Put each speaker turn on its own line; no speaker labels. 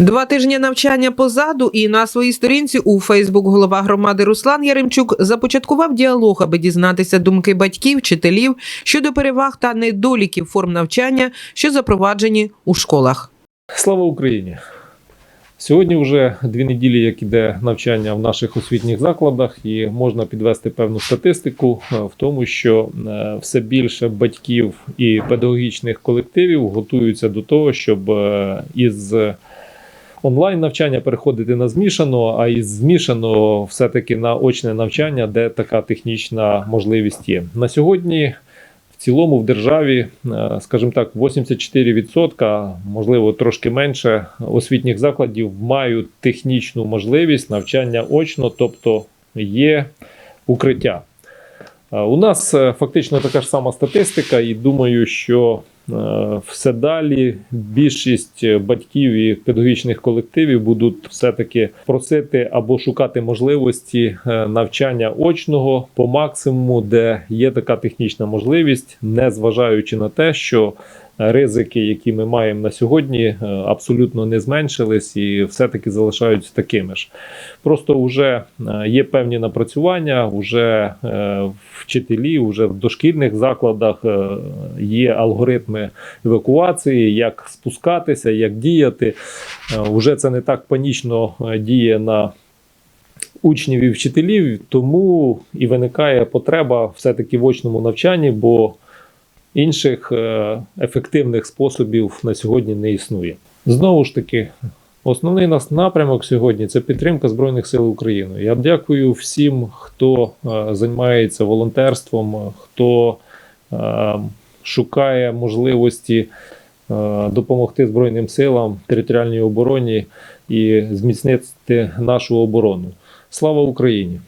Два тижні навчання позаду, і на своїй сторінці у Фейсбук голова громади Руслан Яремчук започаткував діалог, аби дізнатися думки батьків, вчителів щодо переваг та недоліків форм навчання, що запроваджені у школах.
Слава Україні! Сьогодні вже дві неділі, як іде навчання в наших освітніх закладах, і можна підвести певну статистику е, в тому, що е, все більше батьків і педагогічних колективів готуються до того, щоб е, із онлайн навчання переходити на змішано, а із змішаного все-таки на очне навчання, де така технічна можливість є. На сьогодні в цілому в державі, е, скажімо так, 84%, можливо, трошки менше освітніх закладів мають технічну можливість навчання очно, тобто є укриття. Е, У нас е, фактично така ж сама статистика, і думаю, що все далі. Більшість батьків і педагогічних колективів будуть все-таки просити або шукати можливості е, навчання очного по максимуму, де є така технічна можливість, не зважаючи на те, що ризики, які ми маємо на сьогодні, е, абсолютно не зменшились і все-таки залишаються такими ж. Просто вже е, є певні напрацювання, вже е, вчителі, вже в дошкільних закладах є алгоритми евакуації, як спускатися, як діяти. Е, Уже це не так панічно діє на учнів і вчителів, тому і виникає потреба все-таки в очному навчанні, бо інших е, ефективних способів на сьогодні не існує. Знову ж таки, основний нас напрямок сьогодні це підтримка Збройних сил України. Я дякую всім, хто е, займається волонтерством, хто е, шукає можливості допомогти Збройним силам, територіальній обороні і зміцнити нашу оборону. Слава Україні!